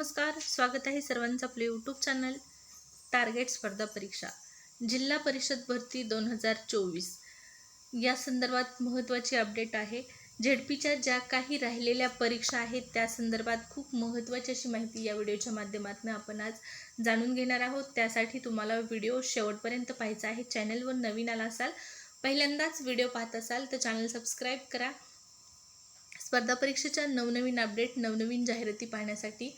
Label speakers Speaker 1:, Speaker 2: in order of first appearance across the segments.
Speaker 1: नमस्कार स्वागत आहे सर्वांचं आपलं यूट्यूब चॅनल टार्गेट स्पर्धा परीक्षा जिल्हा परिषद भरती दोन हजार चोवीस. या संदर्भात महत्त्वाची अपडेट आहे. झेडपीच्या ज्या काही राहिलेल्या परीक्षा आहेत त्या संदर्भात खूप महत्त्वाची अशी माहिती या व्हिडिओच्या माध्यमातून आपण आज जाणून घेणार आहोत. त्यासाठी तुम्हाला व्हिडिओ शेवटपर्यंत पाहायचा आहे. चॅनलवर नवीन आला असाल पहिल्यांदाच व्हिडिओ पाहत असाल तर चॅनल सबस्क्राईब करा. स्पर्धा परीक्षेच्या नवनवीन अपडेट नवनवीन जाहिराती पाहण्यासाठी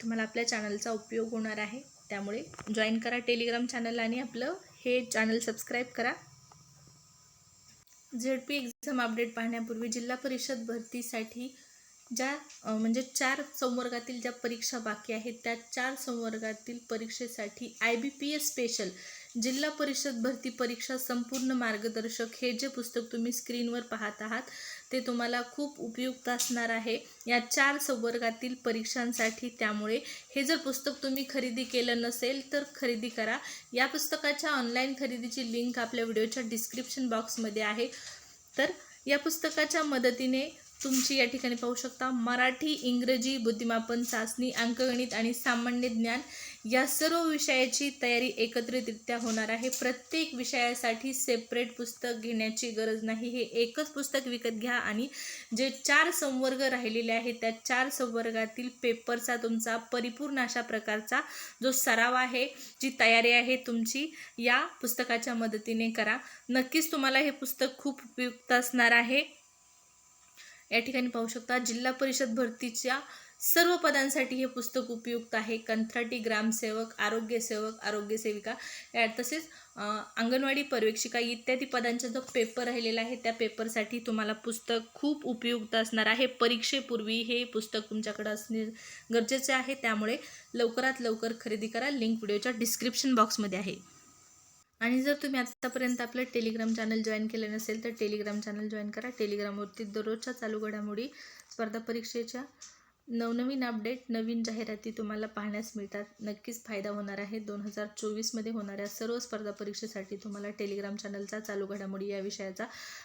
Speaker 1: तुम्हाला आपल्या चॅनलचा उपयोग होणार आहे. त्यामुळे जॉईन करा टेलिग्राम चॅनल आणि आपलं हे चॅनल सबस्क्राईब करा. झेड पी एक्झाम अपडेट पाहण्यापूर्वी जिल्हा परिषद भरतीसाठी ज्या म्हणजे चार संवर्गातील ज्या परीक्षा बाकी आहेत त्या चार संवर्गातील परीक्षेसाठी I B P S special जिल्हा परिषद भरती परीक्षा संपूर्ण मार्गदर्शक हे जे पुस्तक तुम्ही स्क्रीनवर पाहत आहात ते तुम्हाला खूप उपयुक्त असणार आहे. या चार संवर्गातील परीक्षांसाठी त्यामुळे हे जर पुस्तक तुम्ही खरेदी केलं नसेल तर खरेदी करा. या पुस्तकाच्या ऑनलाईन खरेदीची लिंक आपल्या व्हिडिओच्या डिस्क्रिप्शन बॉक्समध्ये आहे. तर या पुस्तकाच्या मदतीने तुमची या ठिकाणी पाहू शकता मराठी इंग्रजी बुद्धिमापन चाचणी अंकगणित आणि सामान्य ज्ञान या सर्व विषयाची तयारी एकत्रितरित्या होणार आहे. प्रत्येक विषयासाठी सेपरेट पुस्तक घेण्याची गरज नाही. हे एकच पुस्तक विकत घ्या आणि जे चार संवर्ग राहिलेले आहेत त्या चार संवर्गातील पेपरचा तुमचा परिपूर्ण अशा प्रकारचा जो सराव आहे जी तयारी आहे तुमची या पुस्तकाच्या मदतीने करा. नक्कीच तुम्हाला हे पुस्तक खूप उपयुक्त असणार आहे. या ठिकाणी पाहू शकता जिल्हा परिषद भरतीच्या सर्व पदांसाठी हे पुस्तक उपयुक्त आहे. कंत्राटी ग्रामसेवक आरोग्यसेवक आरोग्यसेविका या तसेच अंगणवाडी पर्यवेक्षिका इत्यादी पदांचा जो पेपर राहिलेला आहे त्या पेपरसाठी तुम्हाला पुस्तक खूप उपयुक्त असणार आहे. परीक्षेपूर्वी हे पुस्तक तुमच्याकडे असणे गरजेचे आहे. त्यामुळे लवकरात लवकर खरेदी करा. लिंक व्हिडिओच्या डिस्क्रिप्शन बॉक्समध्ये आहे. आणि जर तुम्ही आत्तापर्यंत आपलं टेलिग्राम चॅनल जॉईन केलं नसेल तर टेलिग्राम चॅनल जॉईन करा. टेलिग्रामवरती दररोजच्या चालू घडामोडी स्पर्धा परीक्षेच्या नवनवीन अपडेट नवीन जाहिराती तुम्हाला पाहण्यास मिळतात. नक्कीच फायदा होणार आहे. दोन हजार चोवीसमध्ये होणाऱ्या सर्व स्पर्धा परीक्षेसाठी तुम्हाला टेलिग्राम चॅनलचा चालू घडामोडी या विषयाचा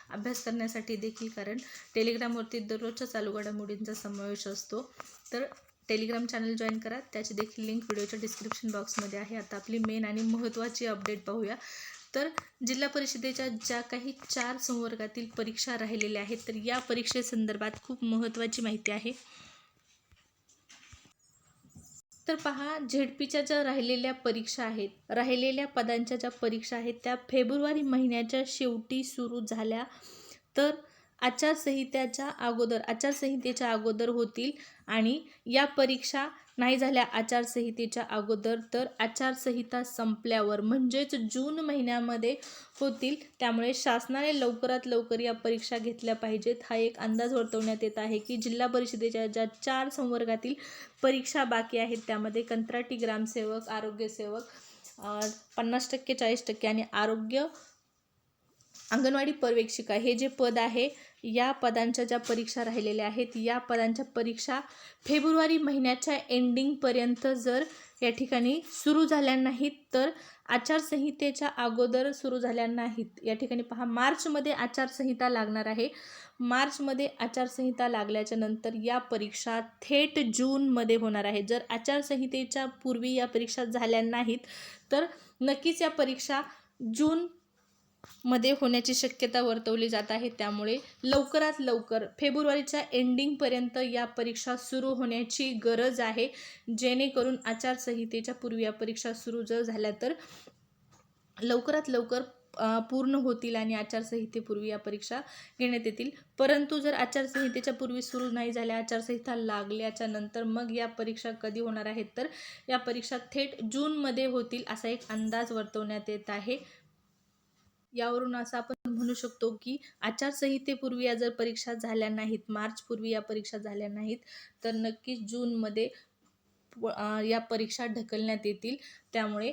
Speaker 1: अभ्यास करण्यासाठी देखील कारण टेलिग्रामवरती दररोजच्या चालू घडामोडींचा समावेश असतो. तर टेलिग्राम चॅनल जॉईन करा. त्याची देखील लिंक व्हिडिओच्या डिस्क्रिप्शन बॉक्समध्ये आहे. आता आपली मेन आणि महत्त्वाची अपडेट पाहूया. तर जिल्हा परिषदेच्या ज्या काही चार संवर्गातील परीक्षा राहिलेल्या आहेत तर या परीक्षेसंदर्भात खूप महत्त्वाची माहिती आहे. तर पहा झेडपीच्या ज्या राहिलेल्या परीक्षा आहेत राहिलेल्या पदांच्या ज्या परीक्षा आहेत त्या फेब्रुवारी महिन्याच्या शेवटी सुरू झाल्या. तर आचारसंहितेच्या अगोदर आचारसंहितेच्या अगोदर होतील आणि या परीक्षा नाही झाल्या आचारसंहितेच्या अगोदर तर आचारसंहिता संपल्यावर म्हणजेच जून महिन्यामध्ये होतील. त्यामुळे शासनाने लवकरात लवकर या परीक्षा घेतल्या पाहिजेत. हा एक अंदाज वर्तवण्यात येत आहे की जिल्हा परिषदेच्या ज्या चार संवर्गातील परीक्षा बाकी आहेत त्यामध्ये कंत्राटी ग्रामसेवक आरोग्यसेवक पन्नास टक्के चाळीस टक्के आणि आरोग्य अंगणवाडी पर्यवेक्षिका हे जे पद आहे या पदांच्या ज्या परीक्षा राहिलेल्या आहेत या पदांच्या परीक्षा फेब्रुवारी महिन्याच्या एंडिंगपर्यंत जर या ठिकाणी सुरू झाल्या नाहीत तर आचारसंहितेच्या अगोदर सुरू झाल्या नाहीत. या ठिकाणी पहा मार्चमध्ये आचारसंहिता लागणार आहे. मार्चमध्ये आचारसंहिता लागल्याच्या नंतर या परीक्षा थेट जूनमध्ये होणार आहे. जर आचारसंहितेच्या पूर्वी या परीक्षा झाल्या नाहीत तर नक्कीच या परीक्षा जून मध्ये होण्याची शक्यता वर्तवली जात आहे. त्यामुळे लवकरात लवकर फेब्रुवारीच्या एंडिंगपर्यंत या परीक्षा सुरू होण्याची गरज आहे. जेणेकरून आचारसंहितेच्या पूर्वी या परीक्षा सुरू जर झाल्या तर लवकरात लवकर पूर्ण होतील आणि आचारसंहितेपूर्वी या परीक्षा घेण्यात येतील. परंतु जर आचारसंहितेच्या पूर्वी सुरू नाही झाल्या आचारसंहिता लागल्याच्या नंतर मग या परीक्षा कधी होणार आहेत? तर या परीक्षा थेट जूनमध्ये होतील असा एक अंदाज वर्तवण्यात येत आहे. यावरून असं आपण म्हणू शकतो की आचारसंहितेपूर्वी या जर परीक्षा झाल्या नाहीत मार्चपूर्वी या परीक्षा झाल्या नाहीत तर नक्कीच जूनमध्ये अं, या परीक्षा ढकलण्यात येतील. त्यामुळे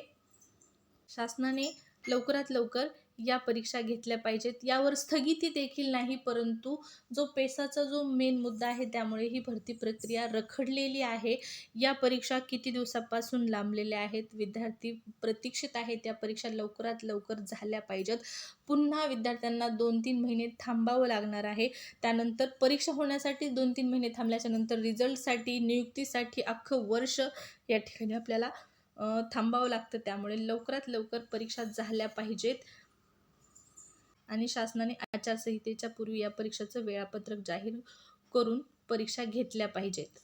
Speaker 1: शासनाने लवकरात लवकर या परीक्षा घेतल्या पाहिजेत. यावर स्थगिती देखील नाही परंतु जो पेसाचा जो मेन मुद्दा आहे त्यामुळे ही भरती प्रक्रिया रखडलेली आहे. या परीक्षा किती दिवसापासून लांबलेल्या आहेत? विद्यार्थी प्रतीक्षित आहेत त्या परीक्षा लवकरात लवकर झाल्या पाहिजेत. पुन्हा विद्यार्थ्यांना दोन तीन महिने थांबावं लागणार आहे. त्यानंतर परीक्षा होण्यासाठी दोन तीन महिने थांबल्याच्या नंतर रिझल्टसाठी नियुक्तीसाठी अख्खं वर्ष या ठिकाणी आपल्याला थांबावं लागतं. त्यामुळे लवकरात लवकर परीक्षा झाल्या पाहिजेत. आणि शासनाने आचारसंहितेच्या पूर्वी या परीक्षेचं वेळापत्रक जाहीर करून परीक्षा घेतल्या पाहिजेत.